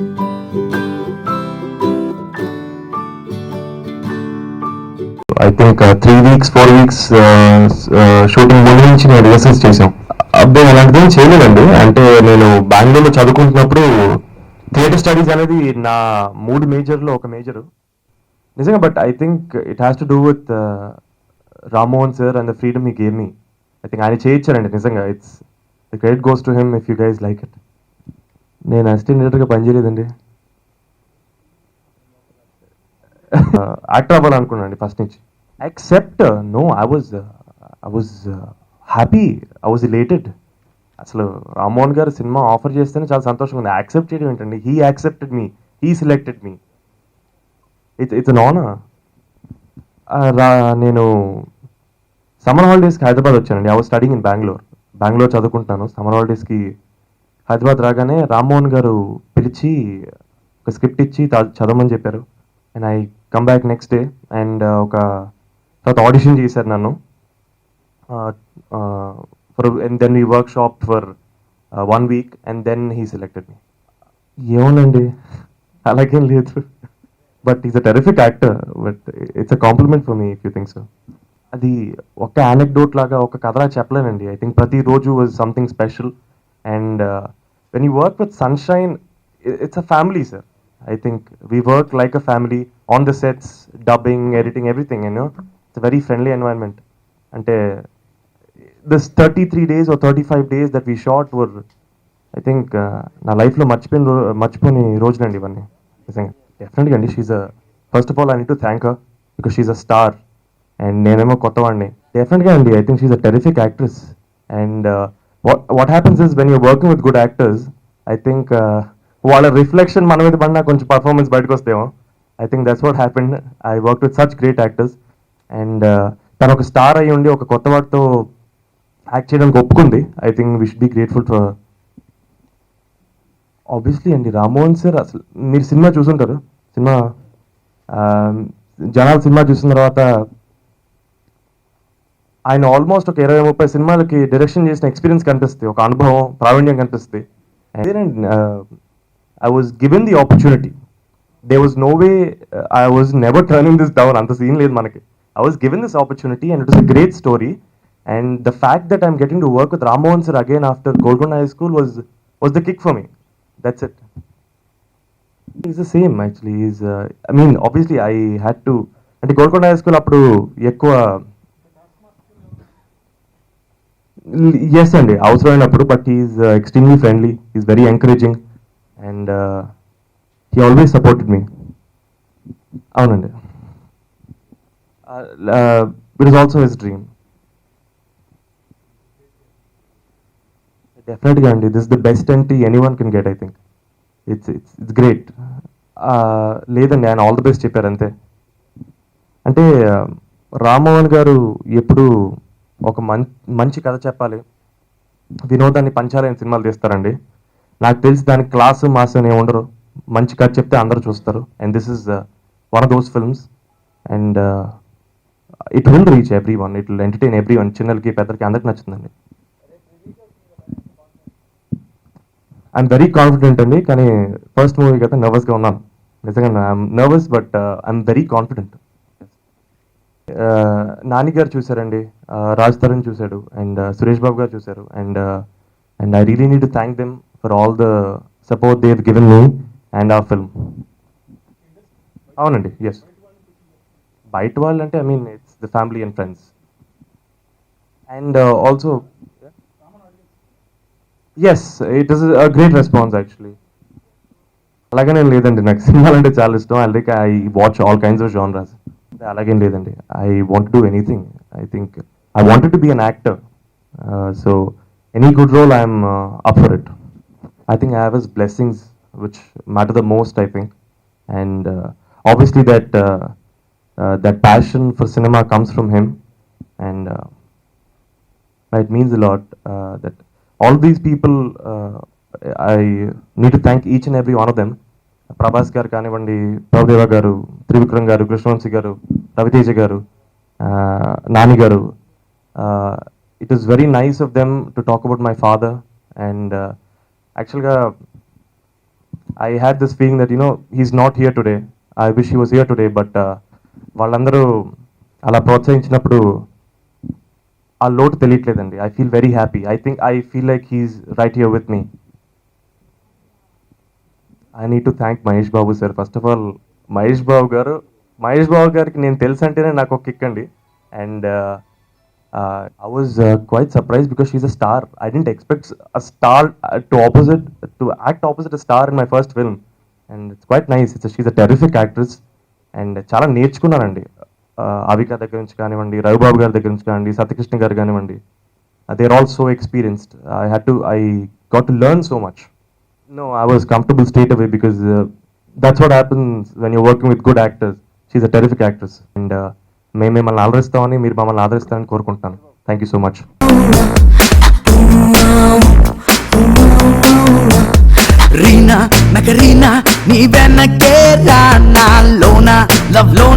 I think three weeks four weeks shooting ముందు నుంచి నేను రిహర్సల్స్ చేసాం అబ్బాయి అలాంటిది చేయలేదండి. అంటే నేను బెంగళూరులో చదువుకుంటున్నప్పుడు థియేటర్ స్టడీస్ అనేది నా మూడు మేజర్లో ఒక మేజర్ నిజంగా but I think it has to do with Rammohan sir and the freedom he gave me I think ఆయన చేయించారండి నిజంగా. It's the credit goes to him if you guys like it నేను assistant డైరెక్టర్గా పనిచేయలేదండి actor అవ్వాలనుకున్నాను అండి first నుంచి. Except no I was I was happy I was related అసలు రామ్మోహన్ గారు సినిమా ఆఫర్ చేస్తేనే చాలా సంతోషంగా ఉంది. యాక్సెప్ట్ చేయడం ఏంటండి? He accepted me he selected me it's it's non రా నేను సమ్మర్ హాలిడేస్కి హైదరాబాద్ వచ్చానండి. I was studying in Bengaluru Bengaluru చదువుకుంటాను సమ్మర్ హాలిడేస్కి హైదరాబాద్ రాగానే రామ్మోహన్ గారు పిలిచి ఒక స్క్రిప్ట్ ఇచ్చి చదవమని చెప్పారు. And I come back next day and ఒక తర్వాత ఆడిషన్ చేశారు నన్ను. For and then we workshop for one week and then he selected me ఏమోనండి అలాగేం లేదు. But is a terrific actor but it's a compliment for me if you think so అది ఒక anecdote లాగా ఒక కథలా చెప్పలేనండి. ఐ థింక్ ప్రతి రోజు was something special and when you work with Sunshine it's a family sir I think we work like a family on the sets dubbing editing everything you know it's very friendly environment అంటే this thirty three days or thirty five days that we shot were I think నా లైఫ్లో మర్చిపోయిన రో- మర్చిపోని రోజులండి ఇవన్నీ నిజంగా డెఫినెట్గా అండి she's a first of all I need to thank her because she's a star and నేనేమో కొత్తవాడిని డెఫినెట్గా అండి I think she's a terrific actress and what what happens is when you working with good actors I think వాళ్ళ reflection మన మీద పడినా కొంచెం performance బయటకు వస్తేమో I think that's what happen I work with such great actors and తను ఒక star అయ్యి ఉండి ఒక కొత్త వాటితో యాక్ట్ చేయడానికి ఒప్పుకుంది. I think we should be grateful for obviously అండి రామ్మోహన్ సార్ అసలు మీరు సినిమా చూసుంటారు. సినిమా జనాలు సినిమా చూసిన తర్వాత ఆయన ఆల్మోస్ట్ ఒక ఇరవై ముప్పై సినిమాలకి డైరెక్షన్ చేసిన ఎక్స్పీరియన్స్ కనిపిస్తుంది. ఒక అనుభవం ప్రావీణ్యం కనిపిస్తుంది. అదేనండి I was given the opportunity there was no way I was never turning this down అంత సీన్ లేదు మనకి. I was given this opportunity and it is a great story and the fact that I'm getting to work with Rammohan sir again after Golconda high school was was the kick for me that's it is the same actually is I mean obviously I had to అంటే Golconda high school అప్పుడు ఎక్కువ yes అండి అవసరమైనప్పుడు but is extremely friendly is very encouraging and he always supported me అవునండి. It is also his dream డెఫినెట్గా అండి. This the best entry any one can get I think it's it's it's great లేదండి. ఆయన all the best చెప్పారు అంతే. అంటే రామ్మోహన్ గారు ఎప్పుడు ఒక మం మంచి కథ చెప్పాలి. వినోదాన్ని పంచాలని సినిమాలు తీస్తారండి. నాకు తెలిసి దానికి క్లాసు మాస్ అని ఉండరు మంచి కథ చెప్తే అందరూ చూస్తారు. And this is one of those films and it will reach every one it will entertain every one చిన్నలకి పెద్దలకి అందరికి నచ్చుతుందండి. ఐఎమ్ వెరీ కాన్ఫిడెంట్ అండి. కానీ ఫస్ట్ మూవీ కదా నర్వస్గా ఉన్నాను. నిజంగా I'm nervous but I'm very confident Nani garu చూసారండి రాజ్ తరుణ్ చూశాడు. అండ్ సురేష్ బాబు గారు చూశారు. And and I really need to thank them for all the support they have given me and ఆ ఫిల్మ్ అవునండి. ఎస్ బయట వాళ్ళు అంటే I mean it's the family and friends and also yes it is a great response actually అలాగే నేను లేదండి నాకు సినిమాలు అంటే చాలా ఇష్టం. అలాగే I watch all kinds of genres అలాగేం లేదండి. I want do anything I think I wanted to be an actor so any good role I'm up for it I think I have his blessings which matter the most I think and obviously that that passion for cinema comes from him and it means a lot uh, that all these people uh, I need to thank each and every one of them Prabhas garu కానివ్వండి ప్రభుదేవ గారు త్రివిక్రమ్ గారు కృష్ణవంశీ గారు Raviteja garu uh, Nani garu it is very nice of them to talk about my father and యాక్చువల్గా I had this feeling that you know he's not here today I wish he was here today but వాళ్ళందరూ అలా ప్రోత్సహించినప్పుడు ఆ లోటు తెలియట్లేదండి. I feel very happy I think I feel like he's right here with me I need to thank Mahesh Babu sir first of all Mahesh Babu garu Mahesh Babu గారికి నేను తెలుసు అంటేనే నాకు ఒక కిక్ అండి. And I was quite surprise because she's a star I didn't expect a star to opposite to act opposite a star in my first film and it's quite nice it's she's a terrific actress and చాలా నేర్చుకున్నానండి. Uh, Avika దగ్గర నుంచి కానివ్వండి రవిబాబు గారి దగ్గర నుంచి కానివ్వండి సత్యకృష్ణ గారు కానివ్వండి. They are all so experienced I had to I got to learn so much No, I was comfortable straight away because uh, that's what happens when you're working with good actors. She's a terrific actress. And మేము మిమ్మల్ని ఆదరిస్తామని మీరు మమ్మల్ని ఆదరిస్తామని కోరుకుంటున్నాను thank you so much రీనా నగరీనా నీ వెనకే రా నాలోన లవ్ లోన